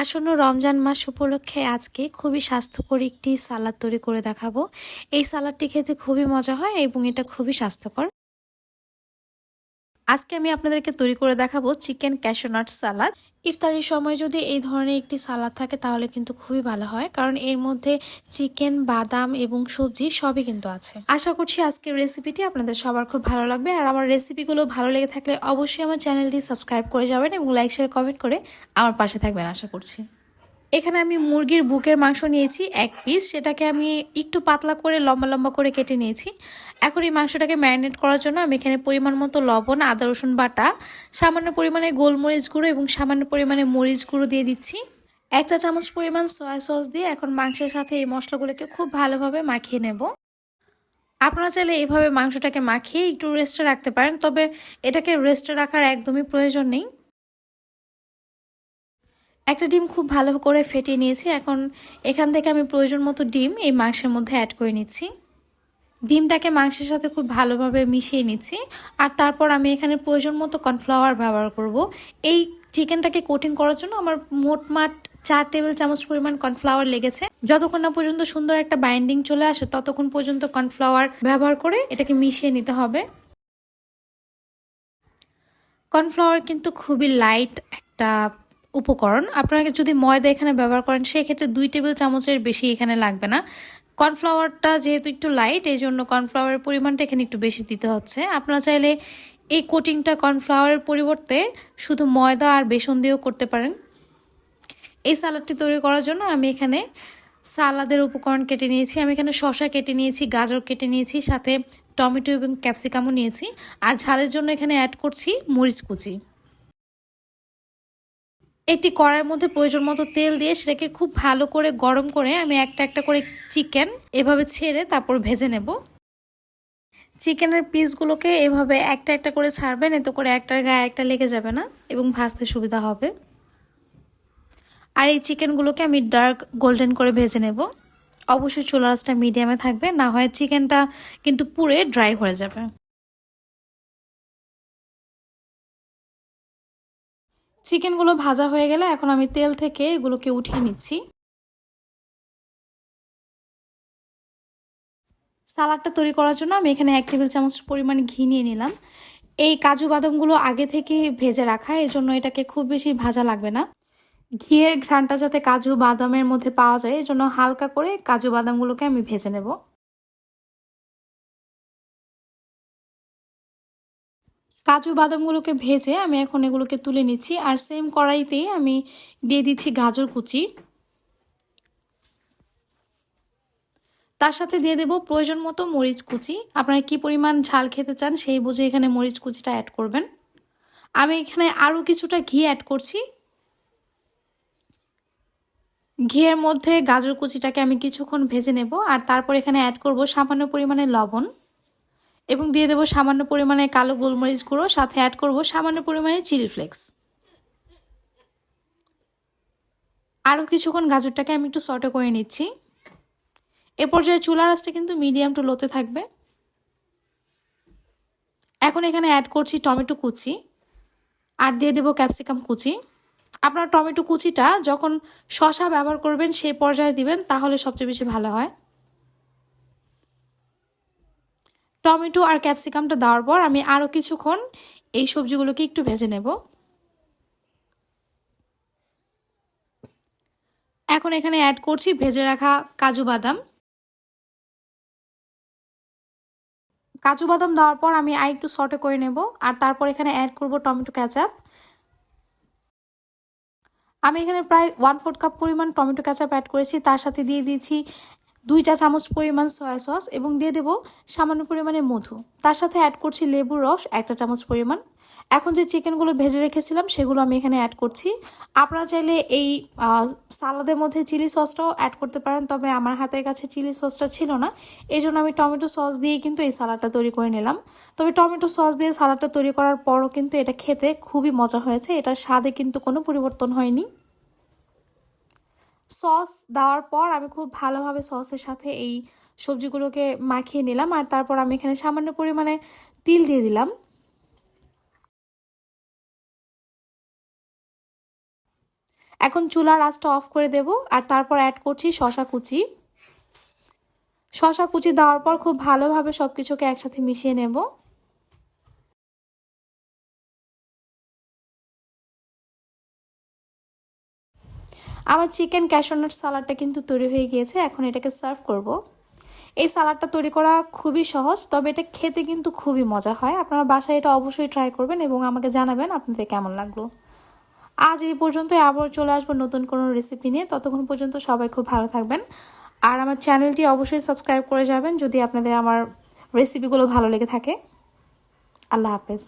আসন্ন রমজান মাস উপলক্ষে আজকে খুবই স্বাস্থ্যকর একটি সালাদ তৈরি করে দেখাবো। এই সালাদটি খেতে খুবই মজা হয় এবং এটা খুবই স্বাস্থ্যকর। আজকে আমি আপনাদেরকে তৈরি করে দেখাবো চিকেন ক্যাশোনাট সালাদ ইফতারির সময় যদি এই ধরনের একটি সালাদ থাকে, তাহলে কিন্তু খুবই ভালো হয়, কারণ এর মধ্যে চিকেন, বাদাম এবং সবজি সবই কিন্তু আছে। আশা করছি আজকের রেসিপিটি আপনাদের সবার খুব ভালো লাগবে, আর আমার রেসিপিগুলো ভালো লেগে থাকলে অবশ্যই আমার চ্যানেলটি সাবস্ক্রাইব করে যাবেন এবং লাইক শেয়ার কমেন্ট করে আমার পাশে থাকবেন, আশা করছি। এখানে আমি মুরগির বুকের মাংস নিয়েছি এক পিস সেটাকে আমি একটু পাতলা করে, লম্বা লম্বা করে কেটে নিয়েছি। এখন এই মাংসটাকে ম্যারিনেট করার জন্য আমি এখানে পরিমাণ মতো লবণ, আদা, রসুন বাটা, সামান্য পরিমাণে গোলমরিচ গুঁড়ো এবং সামান্য পরিমাণে মরিচ গুঁড়ো দিয়ে দিচ্ছি। এক চা চামচ পরিমাণ সয়া সস দিয়ে এখন মাংসের সাথে এই মশলাগুলোকে খুব ভালোভাবে মাখিয়ে নেব। আপনারা চাইলে এইভাবে মাংসটাকে মাখিয়ে একটু রেস্টে রাখতে পারেন, তবে এটাকে রেস্টে রাখার একদমই প্রয়োজন নেই। একটা ডিম খুব ভালো করে ফেটিয়ে নিয়েছি। এখন এখান থেকে আমি প্রয়োজন মতো ডিম এই মাংসের মধ্যে অ্যাড করে নিচ্ছি। ডিমটাকে মাংসের সাথে খুব ভালোভাবে মিশিয়ে নিচ্ছি। আর তারপর আমি এখানে প্রয়োজন মতো কর্নফ্লাওয়ার ব্যবহার করব। এই চিকেনটাকে কোটিং করার জন্য আমার মোটমাট চার টেবিল চামচ পরিমাণ কর্নফ্লাওয়ার লেগেছে। যতক্ষণ না পর্যন্ত সুন্দর একটা বাইন্ডিং চলে আসে, ততক্ষণ পর্যন্ত কর্নফ্লাওয়ার ব্যবহার করে এটাকে মিশিয়ে নিতে হবে। কর্নফ্লাওয়ার কিন্তু খুবই লাইট একটা উপকরণ। আপনারা যদি ময়দা এখানে ব্যবহার করেন, সেক্ষেত্রে দুই টেবিল চামচের বেশি এখানে লাগবে না। কর্নফ্লাওয়ারটা যেহেতু একটু লাইট এই জন্য কর্নফ্লাওয়ারের পরিমাণটা এখানে একটু বেশি দিতে হচ্ছে। আপনারা চাইলে এই কোটিংটা কর্নফ্লাওয়ারের পরিবর্তে শুধু ময়দা আর বেসন দিয়েও করতে পারেন। এই সালাডটি তৈরি করার জন্য আমি এখানে সালাদের উপকরণ কেটে নিয়েছি। আমি এখানে শশা কেটে নিয়েছি, গাজর কেটে নিয়েছি, সাথে টমেটো এবং ক্যাপসিকামও নিয়েছি। আর ঝালের জন্য এখানে অ্যাড করছি মরিচ কুচি। একটি কড়াইয়ের মধ্যে প্রয়োজন মতো তেল দিয়ে সেটাকে খুব ভালো করে গরম করে আমি একটা একটা করে চিকেন এভাবে ছেড়ে তারপর ভেজে নেব। চিকেনের পিসগুলোকে এভাবে একটা একটা করে ছাড়বেন, এতে করে একটার গায়ে একটা লেগে যাবে না এবং ভাজতে সুবিধা হবে। আর এই চিকেনগুলোকে আমি ডার্ক গোল্ডেন করে ভেজে নেব। অবশ্যই চুলা রাসটা মিডিয়ামে থাকবে, না হয় চিকেনটা কিন্তু পুরে ড্রাই হয়ে যাবে। চিকেনগুলো ভাজা হয়ে গেলে এখন আমি তেল থেকে এগুলোকে উঠিয়ে নিচ্ছি। সালাডটা তৈরি করার জন্য আমি এখানে এক টেবিল চামচ পরিমাণ ঘি নিয়ে নিলাম। এই কাজু বাদামগুলো আগে থেকে ভেজে রাখা এই জন্য এটাকে খুব বেশি ভাজা লাগবে না। ঘিয়ের ঘ্রানটা যাতে কাজু বাদামের মধ্যে পাওয়া যায় এই জন্য হালকা করে কাজু বাদামগুলোকে আমি ভেজে নেব। কাজু বাদামগুলোকে ভেজে আমি এখন এগুলোকে তুলে নিচ্ছি। আর সেম কড়াইতেই আমি দিয়ে দিচ্ছি গাজর কুচি। তার সাথে দিয়ে দেব প্রয়োজন মতো মরিচ কুচি। আপনারা কি পরিমাণ ঝাল খেতে চান সেই বুঝে এখানে মরিচ কুচিটা অ্যাড করবেন। আমি এখানে আরও কিছুটা ঘি অ্যাড করছি। ঘিয়ের মধ্যে গাজর কুচিটাকে আমি কিছুক্ষণ ভেজে নেব। আর তারপর এখানে অ্যাড করব সামান্য পরিমাণে লবণ। এবং দিয়ে দেবো সামান্য পরিমাণে কালো গোলমরিচ গুঁড়ো, সাথে অ্যাড করব সামান্য পরিমাণে চিলি ফ্লেক্স আরও কিছুক্ষণ গাজরটাকে আমি একটু সটে করে নিচ্ছি। এ পর্যায়ে চুলা রাসটা কিন্তু মিডিয়াম টু লোতে থাকবে। এখন এখানে অ্যাড করছি টমেটো কুচি আর দিয়ে দেবো ক্যাপসিকাম কুচি। আপনার টমেটো কুচিটা যখন শশা ব্যবহার করবেন সেই পর্যায়ে দিবেন, তাহলে সবচেয়ে বেশি ভালো হয়। টমেটো আর ক্যাপসিকামটা দেওয়ার পর আমি আরও কিছুক্ষণ এই সবজিগুলোকে একটু ভেজে নেব। এখন এখানে অ্যাড করছি ভেজে রাখা কাজু বাদাম। কাজু বাদাম দেওয়ার পর আমি আর একটু সটে করে নেব আর তারপর এখানে অ্যাড করব টমেটো ক্যাচাপ আমি এখানে প্রায় ওয়ান ফোর্থ কাপ পরিমাণ টমেটো ক্যাচাপ অ্যাড করেছি, তার সাথে দিয়ে দিয়েছি দুই চা চামচ পরিমাণ সয়া সস এবং দিয়ে দেবো সামান্য পরিমাণে মধু। তার সাথে অ্যাড করছি লেবুর রস একটা চামচ পরিমাণ। এখন যে চিকেনগুলো ভেজে রেখেছিলাম, সেগুলো আমি এখানে অ্যাড করছি। আপনারা চাইলে এই সালাদের মধ্যে চিলি সসটাও অ্যাড করতে পারেন, তবে আমার হাতের কাছে চিলি সসটা ছিল না। এই জন্য আমি টমেটো সস দিয়ে কিন্তু এই সালাডটা তৈরি করে নিলাম। তবে টমেটো সস দিয়ে সালাডটা তৈরি করার পরও কিন্তু এটা খেতে খুবই মজা হয়েছে। এটার স্বাদে কিন্তু কোনো পরিবর্তন হয়নি। সস দেওয়ার পর আমি খুব ভালোভাবে সসের সাথে এই সবজিগুলোকে মাখিয়ে নিলাম আর তারপর আমি এখানে সামান্য পরিমাণে তিল দিয়ে দিলাম। এখন চুলার আঁচটা অফ করে দেব আর তারপর অ্যাড করছি শশা কুচি। শশা কুচি দেওয়ার পর খুব ভালোভাবে সব কিছুকে একসাথে মিশিয়ে নেব। আমার চিকেন ক্যাশনাট সালাডটা কিন্তু তৈরি হয়ে গিয়েছে, এখন এটাকে সার্ভ করব। এই সালাডটা তৈরি করা খুবই সহজ, তবে এটা খেতে কিন্তু খুবই মজা হয়। আপনারা বাসায় এটা অবশ্যই ট্রাই করবেন এবং আমাকে জানাবেন আপনাদের কেমন লাগল। আজ এই পর্যন্ত আবার চলে আসব নতুন কোনো রেসিপি নিয়ে। ততক্ষণ পর্যন্ত সবাই খুব ভালো থাকবেন। আর আমার চ্যানেলটি অবশ্যই সাবস্ক্রাইব করে যাবেন যদি আপনাদের আমার রেসিপিগুলো ভালো লেগে থাকে। আল্লাহ হাফেজ।